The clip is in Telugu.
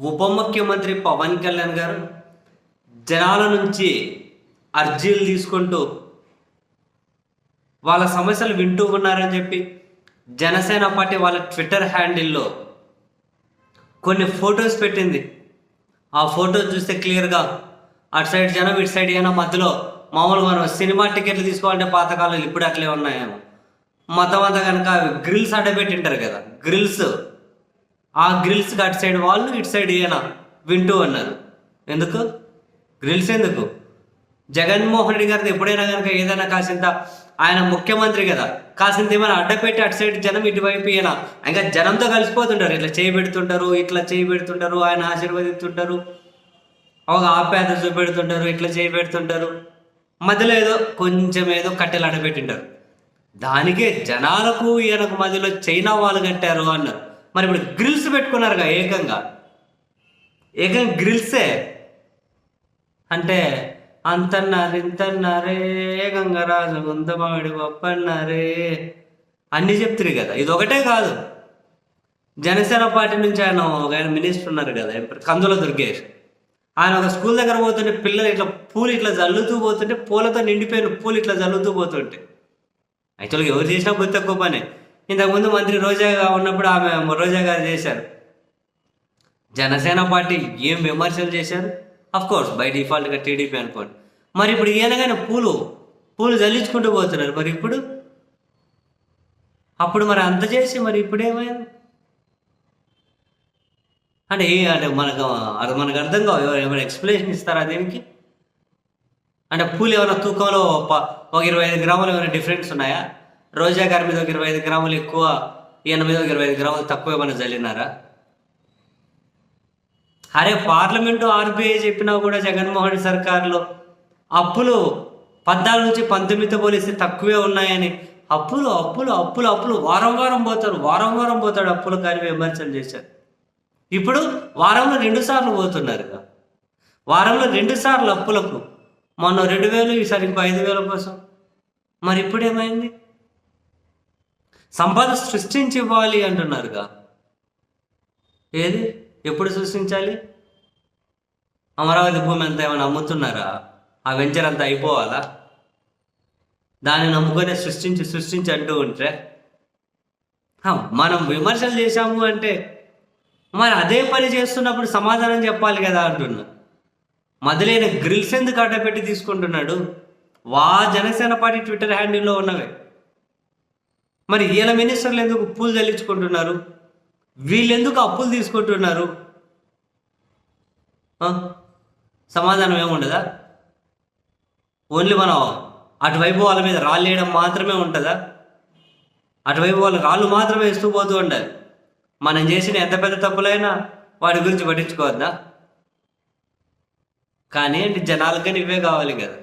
ఉప ముఖ్యమంత్రి పవన్ కళ్యాణ్ గారు జనాల నుంచి అర్జీలు తీసుకుంటూ వాళ్ళ సమస్యలు వింటూ ఉన్నారని చెప్పి జనసేన పార్టీ వాళ్ళ ట్విట్టర్ హ్యాండిల్లో కొన్ని ఫొటోస్ పెట్టింది. ఆ ఫొటోస్ చూస్తే క్లియర్గా అటు సైడ్ జనం ఇటు సైడ్ అయినా మధ్యలో మామూలుగా మనం సినిమా టికెట్లు తీసుకోవాలంటే పాతకాలంలో ఇప్పుడు అట్లే ఉన్నాయేమో. మొత్తం అంతా కనుక గ్రిల్స్ అడ్డబెట్టింటారు కదా. గ్రిల్స్ ఆ గ్రిల్స్ అటు సైడ్ వాళ్ళు ఇటు సైడ్ ఈయన వింటూ అన్నారు ఎందుకు? గ్రిల్స్ ఎందుకు? జగన్మోహన్ రెడ్డి గారిది ఎప్పుడైనా కనుక ఏదైనా కాసింత ఆయన ముఖ్యమంత్రి కదా కాసింత ఏమైనా అడ్డపెట్టి అటు సైడ్ జనం ఇటువైపు ఈయన ఇంకా జనంతో కలిసిపోతుంటారు. ఇట్లా చేయి పెడుతుంటారు ఇట్లా చేయబెడుతుంటారు ఆయన ఆశీర్వదిస్తుంటారు. ఒక ఆప్యాయత చూపెడుతుంటారు ఇట్లా చేయి పెడుతుంటారు. మధ్యలో ఏదో కొంచెం ఏదో కట్టెలు అడబెట్టింటారు దానికే జనాలకు ఈయనకు మధ్యలో చైనా వాళ్ళు కట్టారు అన్నారు. మరి ఇప్పుడు గ్రిల్స్ పెట్టుకున్నారుగా ఏకంగా. ఏకంగా గ్రిల్సే అంటే అంతన్నారు ఇంతన్నారే గంగరాజు గుంతమావిడి గొప్పన్నారే అన్నీ చెప్తారు కదా. ఇది ఒకటే కాదు. జనసేన పార్టీ నుంచి ఆయన ఒక ఆయన మినిస్టర్ ఉన్నారు కదా కందుల దుర్గేష్. ఆయన ఒక స్కూల్ దగ్గర పోతుంటే పిల్లలు ఇట్లా పూలు ఇట్లా జల్లుతూ పోతుంటే పూలతో నిండిపోయిన పూలు ఇట్లా జల్లుతూ పోతుంటే. యాక్చువల్గా ఎవరు చేసినా బుద్ధి తక్కువ పని. ఇంతకుముందు మంత్రి రోజాగా ఉన్నప్పుడు ఆమె రోజా గారు చేశారు. జనసేన పార్టీ ఏం విమర్శలు చేశారు? అఫ్ కోర్స్ బై డిఫాల్ట్గా టీడీపీ అనుకోండి. మరి ఇప్పుడు ఈయనగానే పూలు పూలు జల్లించుకుంటూ పోతున్నారు. మరి ఇప్పుడు? అప్పుడు మరి అంత చేసి మరి ఇప్పుడు ఏమైంది అంటే ఏ అంటే మనకు అది మనకు అర్థం కావు. ఏమైనా ఎక్స్ప్లెనేషన్ ఇస్తారా దీనికి? అంటే పూలు ఏమైనా తూకంలో ప- ఒక ఇరవై ఐదు గ్రాములు ఏమైనా డిఫరెన్స్ ఉన్నాయా? రోజా గారి మీద ఒక ఇరవై ఐదు గ్రాములు ఎక్కువ ఈయన మీద ఒక ఇరవై ఐదు గ్రాములు తక్కువ ఏమైనా చల్లినారా అరే పార్లమెంటు ఆర్బీఐ చెప్పినా కూడా జగన్మోహన్ సర్కార్లో అప్పులు పద్నాలుగు నుంచి పంతొమ్మిదితో పోలిస్తే తక్కువే ఉన్నాయని. అప్పులు అప్పులు అప్పులు అప్పులు. వారం వారం పోతారు వారం వారం పోతాడు అప్పులు కానీ విమర్శలు చేశారు. ఇప్పుడు వారంలో రెండు సార్లు పోతున్నారు వారంలో రెండు సార్లు అప్పులకు. మొన్న రెండు వేలు ఈసారి ఇంకో ఐదు వేల కోసం. మరి ఇప్పుడు ఏమైంది సంపద సృష్టించి ఇవ్వాలి అంటున్నారుగా. ఏది? ఎప్పుడు సృష్టించాలి? అమరావతి భూమి అంతా ఏమైనా అమ్ముతున్నారా? ఆ వెంచర్ అంతా అయిపోవాలా? దాన్ని నమ్ముకొని సృష్టించి సృష్టించి అంటూ ఉంటే మనం విమర్శలు చేశాము అంటే మరి అదే పని చేస్తున్నప్పుడు సమాధానం చెప్పాలి కదా అంటున్నా. మొదలైన గ్రిల్స్ ఎందుకు అడ్డపెట్టి తీసుకుంటున్నాడు? వా జనసేన పార్టీ ట్విట్టర్ హ్యాండిల్లో ఉన్నవే. మరి ఈయన మినిస్టర్లు ఎందుకు పూలు చెల్లించుకుంటున్నారు? వీళ్ళెందుకు అప్పులు తీసుకుంటున్నారు? సమాధానం ఏముండదా? ఓన్లీ మనం అటువైపు వాళ్ళ మీద రాళ్ళు వేయడం మాత్రమే ఉంటుందా? అటువైపు వాళ్ళు రాళ్ళు మాత్రమే ఇస్తూ పోతూ ఉండాలి. మనం చేసిన ఎంత పెద్ద తప్పులైనా వాటి గురించి పట్టించుకోవద్దా? కానీ ఏంటి జనాలకని ఇవే కావాలి కదా.